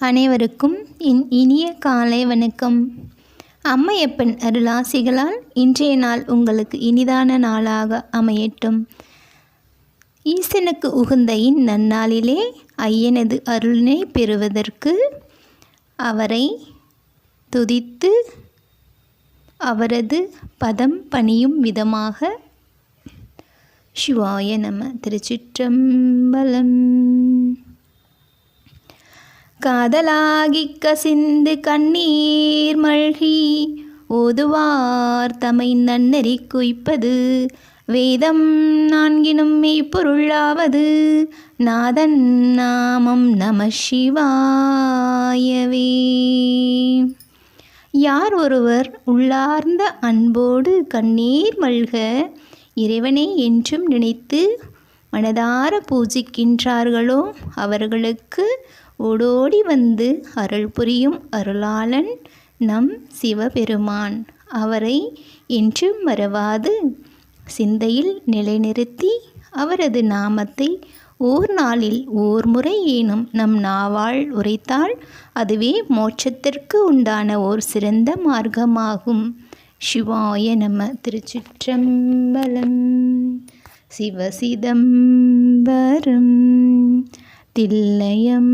அனைவருக்கும் என் இனிய காலை வணக்கம். அம்மையப்பன் அருளாசிகளால் இன்றைய நாள் உங்களுக்கு இனிதான நாளாக அமையட்டும். ஈசனுக்கு உகந்த இந்நன்னாளிலே ஐயனது அருளினை பெறுவதற்கு அவரை துதித்து அவரது பதம் பணியும் விதமாக சிவாய நம. திருச்சிற்றம்பலம். காதலாகி கசிந்து கண்ணீர் மல்கி ஓதுவார் தமை நன்னறி குய்ப்பது. வேதம் நான்கினும் மெய்ப்பொருளாவது நாதன் நாமம் நம சிவாயவே. யார் ஒருவர் உள்ளார்ந்த அன்போடு கண்ணீர் மல்க இறைவனை என்றும் நினைத்து மனதார பூஜிக்கின்றார்களோ அவர்களுக்கு ஓடோடி வந்து அருள் புரியும் அருளாளன் நம் சிவபெருமான். அவரை என்றும் மறவாது. சிந்தையில் நிலைநிறுத்தி அவரது நாமத்தை ஓர் நாளில் ஓர் முறை ஏனும் நம் நாவால் உரைத்தால் அதுவே மோட்சத்திற்கு உண்டான ஓர் சிறந்த மார்க்கமாகும். சிவாய நம. திருச்சிற்றம்பலம். சிவசிதம்பரம். തില്ലയം